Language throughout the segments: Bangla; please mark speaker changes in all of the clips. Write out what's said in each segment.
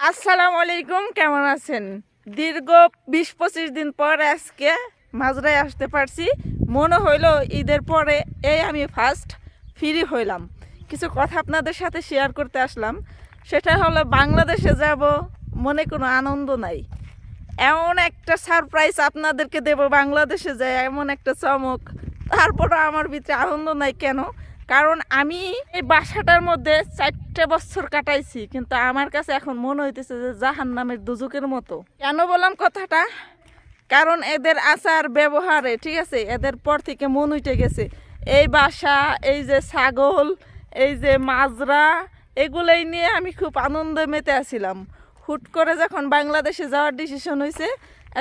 Speaker 1: আসসালামু আলাইকুম, কেমন আছেন? দীর্ঘ বিশ পঁচিশ দিন পর আজকে মাজরায় আসতে পারছি। মনে হইল ঈদের পরে এই আমি ফার্স্ট ফ্রি হইলাম। কিছু কথা আপনাদের সাথে শেয়ার করতে আসলাম। সেটা হলো বাংলাদেশে যাব, মনে কোনো আনন্দ নাই। এমন একটা সারপ্রাইজ আপনাদেরকে দেব বাংলাদেশে যায়, এমন একটা চমক। তারপরও আমার ভিতরে আনন্দ নাই কেন? কারণ আমি এই বাসাটার মধ্যে চারটে বছর কাটাইছি, কিন্তু আমার কাছে এখন মনে হইতেছে যে জাহান নামের দুজকের মতো। কেন বললাম কথাটা? কারণ এদের আচার ব্যবহারে, ঠিক আছে, এদের পর থেকে মন উঠে গেছে। এই বাসা, এই যে ছাগল, এই যে মাজরা, এগুলোই নিয়ে আমি খুব আনন্দে মেতে আছিলাম। হুট করে যখন বাংলাদেশে যাওয়ার ডিসিশন হয়েছে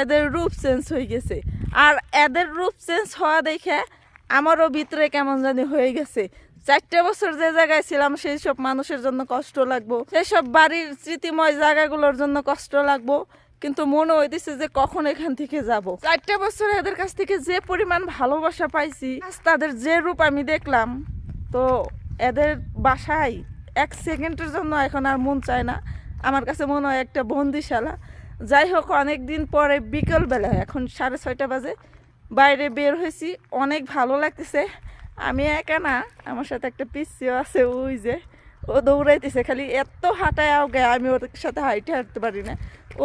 Speaker 1: এদের রূপ চেঞ্জ হয়ে গেছে। আর এদের রূপ চেঞ্জ হওয়া দেখে আমারও ভিতরে কেমন জানি হয়ে গেছে। চারটে বছর যে জায়গায় ছিলাম, সেই সব মানুষের জন্য কষ্ট লাগবো। সেই সব বাড়ির স্মৃতিময় জায়গাগুলোর জন্য কষ্ট লাগবো। কিন্তু মনে হইতেছে যে কখন এখান থেকে যাব। চারটে বছর এদের কাছ থেকে যে পরিমাণ ভালোবাসা পাইছি তাদের যে রূপ আমি দেখলাম, তো এদের বাসায় এক সেকেন্ডের জন্য এখন আর মন চায় না। আমার কাছে মনে হয় একটা বন্দিশালা। যাই হোক অনেক দিন পরে বিকেলবেলা এখন সাড়ে ছয়টা বাজে, বাইরে বের হয়েছি। অনেক ভালো লাগতেছে। আমি একা না, আমার সাথে একটা পিসিও আছে, ওই যে, ও দৌড়াইতেছে, খালি এত হাঁটায় আগে আমি ওর সাথে হাইটে হাঁটতে পারি না।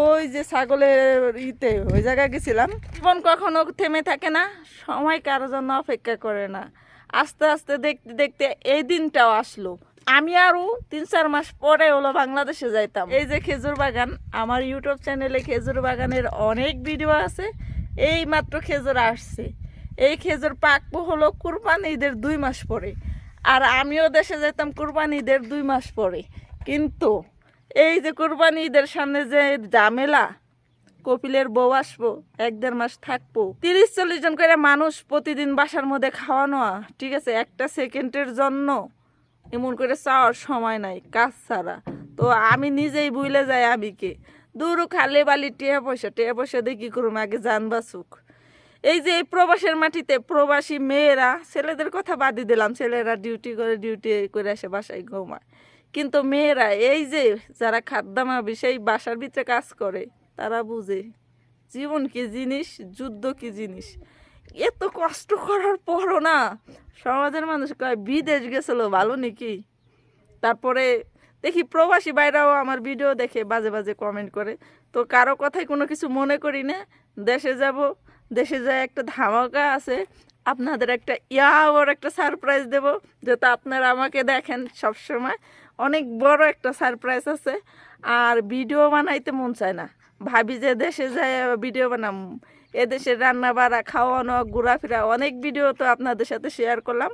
Speaker 1: ওই যে ছাগলের ইতে, ওই জায়গায় গেছিলাম। জীবন কখনো থেমে থাকে না, সময় কারোর জন্য অপেক্ষা করে না। আস্তে আস্তে দেখতে দেখতে এই দিনটাও আসলো। আমি আরও তিন চার মাস পরে হলো বাংলাদেশে যাইতাম। এই যে খেজুর বাগান, আমার ইউটিউব চ্যানেলে খেজুর বাগানের অনেক ভিডিও আছে, এই মাত্র খেজুর আসছে। এই খেজুর পাকবো হলো কুরবানি ঈদের দুই মাস পরে। আর আমিও দেশে যেতাম কুরবানি ঈদের দুই মাস পরে। কিন্তু এই যে কুরবানি ঈদের সামনে যে ঝামেলা, কপিলের বউ আসব, এক দেড় মাস থাকব। তিরিশ চল্লিশ জন করে মানুষ প্রতিদিন বাসার মধ্যে খাওয়ানো, ঠিক আছে? একটা সেকেন্ডের জন্য এমন করে চাওয়ার সময় নাই, কাজ ছাড়া। তো আমি নিজেই বুঝলে যাই আমিকে দূর খালে বালি টিয়া পয়সা টিয়া পয়সা দিয়ে কী করুম? আগে জান বাসুক এই যে এই প্রবাসের মাটিতে প্রবাসী মেয়েরা, ছেলেদের কথা বাদই দিলাম, ছেলেরা ডিউটি করে ডিউটি করে আসে বাসায় ঘুমায়। কিন্তু মেয়েরা, এই যে যারা খাদ্যামাবি সেই বাসার ভিতরে কাজ করে, তারা বুঝে, জীবন কি জিনিস, যুদ্ধ কি জিনিস? এত কষ্ট করার পরও না সমাজের মানুষ কয়, বিদেশ গেছিল, ভালো নাকি? তারপরে দেখি প্রবাসী বাইরাও আমার ভিডিও দেখে বাজে বাজে কমেন্ট করে তো কারও কথাই কোনো কিছু মনে করি না? দেশে যাব দেশে যায় একটা ধামাকা আছে, আপনাদের একটা ইয়াওর একটা সারপ্রাইজ দেব যাতে আপনারা আমাকে দেখেন সব সময় অনেক বড় একটা সারপ্রাইজ আছে, আর ভিডিও বানাইতে মন চায় না। ভাবি যে দেশে যায় ভিডিও বানাম এদেশের রান্না বাড়া খাওয়ানো, ঘোরাফেরা, অনেক ভিডিও তো আপনাদের সাথে শেয়ার করলাম।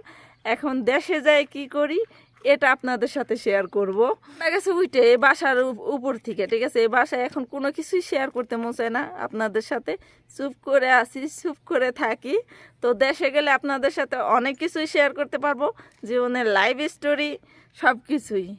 Speaker 1: এখন দেশে যায় কি করি এটা আপনাদের সাথে শেয়ার করব। গেছে উইটে এই বাসার উপ- উপর থেকে, ঠিক আছে? এই বাসায় এখন কোনো কিছুই শেয়ার করতে মন চায় না আপনাদের সাথে। চুপ করে আসি চুপ করে থাকি। তো দেশে গেলে আপনাদের সাথে অনেক কিছুই শেয়ার করতে পারব। জীবনের লাইভ স্টোরি সব কিছুই